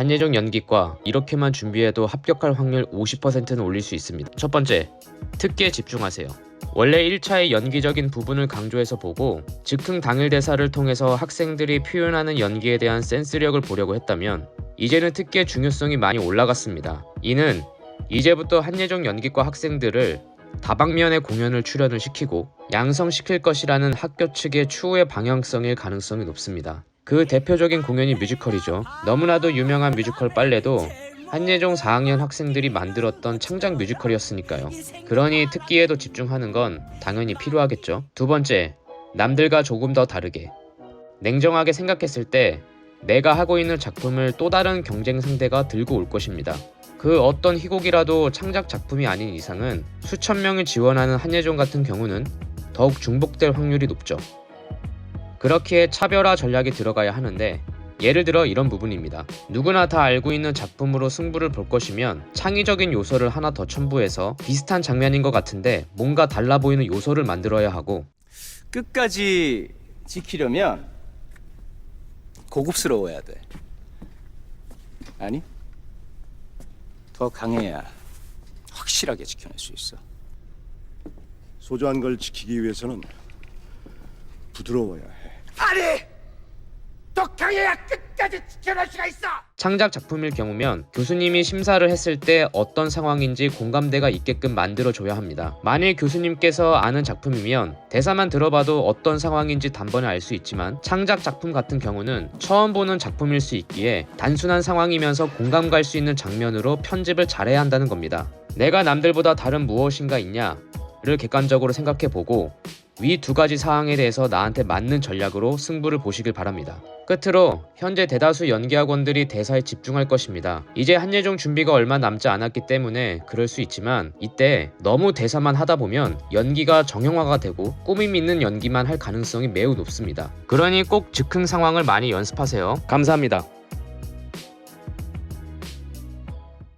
한예종 연기과 이렇게만 준비해도 합격할 확률 50%는 올릴 수 있습니다. 첫 번째, 특기에 집중하세요. 원래 1차의 연기적인 부분을 강조해서 보고 즉흥 당일 대사를 통해서 학생들이 표현하는 연기에 대한 센스력을 보려고 했다면 이제는 특기의 중요성이 많이 올라갔습니다. 이는 이제부터 한예종 연기과 학생들을 다방면의 공연을 출연을 시키고 양성시킬 것이라는 학교 측의 추후의 방향성일 가능성이 높습니다. 그 대표적인 공연이 뮤지컬이죠. 너무나도 유명한 뮤지컬 빨래도 한예종 4학년 학생들이 만들었던 창작 뮤지컬이었으니까요. 그러니 특기에도 집중하는 건 당연히 필요하겠죠. 두 번째, 남들과 조금 더 다르게. 냉정하게 생각했을 때 내가 하고 있는 작품을 또 다른 경쟁 상대가 들고 올 것입니다. 그 어떤 희곡이라도 창작 작품이 아닌 이상은 수천 명이 지원하는 한예종 같은 경우는 더욱 중복될 확률이 높죠. 그렇기에 차별화 전략이 들어가야 하는데 예를 들어 이런 부분입니다. 누구나 다 알고 있는 작품으로 승부를 볼 것이면 창의적인 요소를 하나 더 첨부해서 비슷한 장면인 것 같은데 뭔가 달라 보이는 요소를 만들어야 하고 끝까지 지키려면 고급스러워야 돼. 아니? 더 강해야 확실하게 지켜낼 수 있어. 소중한 걸 지키기 위해서는 부드러워야 해. 아니! 더 강해야 끝까지 지켜낼 수가 있어! 창작 작품일 경우면 교수님이 심사를 했을 때 어떤 상황인지 공감대가 있게끔 만들어줘야 합니다. 만일 교수님께서 아는 작품이면 대사만 들어봐도 어떤 상황인지 단번에 알 수 있지만 창작 작품 같은 경우는 처음 보는 작품일 수 있기에 단순한 상황이면서 공감 갈 수 있는 장면으로 편집을 잘해야 한다는 겁니다. 내가 남들보다 다른 무엇인가 있냐 를 객관적으로 생각해 보고 위 두 가지 사항에 대해서 나한테 맞는 전략으로 승부를 보시길 바랍니다. 끝으로 현재 대다수 연기학원들이 대사에 집중할 것입니다. 이제 한예종 준비가 얼마 남지 않았기 때문에 그럴 수 있지만 이때 너무 대사만 하다 보면 연기가 정형화가 되고 꾸밈 있는 연기만 할 가능성이 매우 높습니다. 그러니 꼭 즉흥 상황을 많이 연습하세요. 감사합니다.